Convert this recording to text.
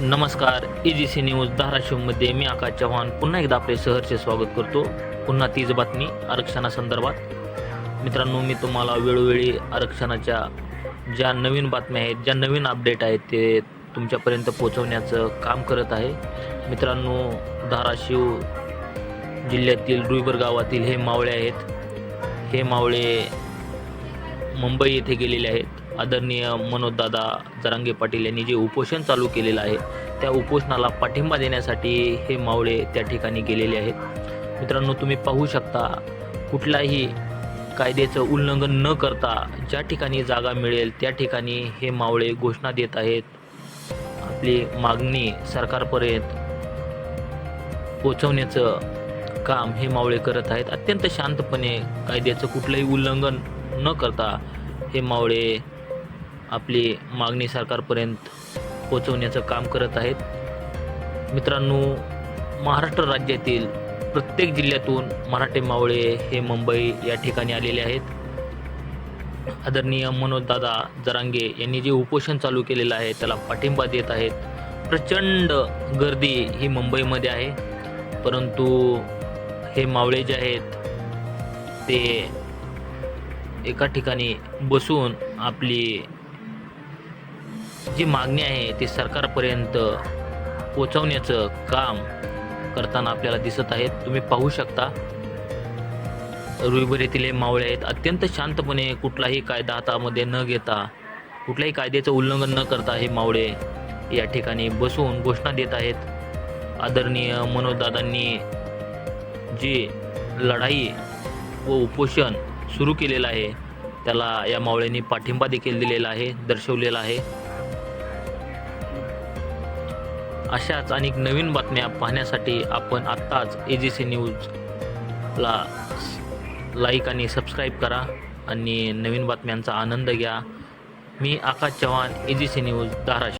नमस्कार A G C news धाराशिवमध्ये मी आकाश चव्हाण. पुन्हा एकदा आपले सहर्ष स्वागत करतो. पुन्हा तीच बातमी आरक्षणासंदर्भात मित्रांनो मी तुम्हाला वेळोवेळी आरक्षणाच्या ज्या नवीन बातम्या आहेत ज्या नवीन अपडेट आहेत ते तुमच्यापर्यंत पोहोचवण्याचं काम करत आहे. मित्रांनो धाराशिव जिल्ह्यातील रुईबर गावातील हे मावळे आहेत. हे मावळे मुंबई येथे गेलेले आहेत. आदरणीय मनोजदादा जरांगे पाटील यांनी जे उपोषण चालू केलेलं आहे त्या उपोषणाला पाठिंबा देण्यासाठी हे मावळे त्या ठिकाणी गेलेले आहेत. मित्रांनो तुम्ही पाहू शकता कुठलाही कायद्याचं उल्लंघन न करता ज्या ठिकाणी जागा मिळेल त्या ठिकाणी हे मावळे घोषणा देत आहेत. आपली मागणी सरकारपर्यंत पोचवण्याचं काम हे मावळे करत आहेत. अत्यंत शांतपणे कायद्याचं कुठलंही उल्लंघन न करता हे मावळे आपली मागणी सरकारपर्यंत पोचवण्याचं काम करत आहेत. मित्रांनो महाराष्ट्र राज्यातील प्रत्येक जिल्ह्यातून मराठे मावळे हे मुंबई या ठिकाणी आलेले आहेत. आदरणीय मनोजदादा जरांगे यांनी जे उपोषण चालू केलेलं आहे त्याला पाठिंबा देत आहेत. प्रचंड गर्दी ही मुंबईमध्ये आहे. परंतु हे मावळे जे आहेत ते एका ठिकाणी बसून आपली जी मागणी आहे ती सरकारपर्यंत पोचवण्याचं काम करताना आपल्याला दिसत आहेत. तुम्ही पाहू शकता. रुईबर येथील हे मावळे आहेत. अत्यंत शांतपणे कुठलाही कायदा हातामध्ये न घेता कुठल्याही कायद्याचं उल्लंघन न करता हे मावळे या ठिकाणी बसून घोषणा देत आहेत. आदरणीय मनोजदादांनी जी लढाई व उपोषण सुरू केलेलं आहे. त्याला या मावळ्यांनी पाठिंबा देखील दिलेला आहे दर्शवलेला आहे. अशाच अनेक नवीन बातम्या पाहण्यासाठी आपण आत्ताच ए जी सी न्यूजला लाईक आणि सबस्क्राईब करा आणि नवीन बातम्यांचा आनंद घ्या. मी Akash Chavan A G C news Dharashiv.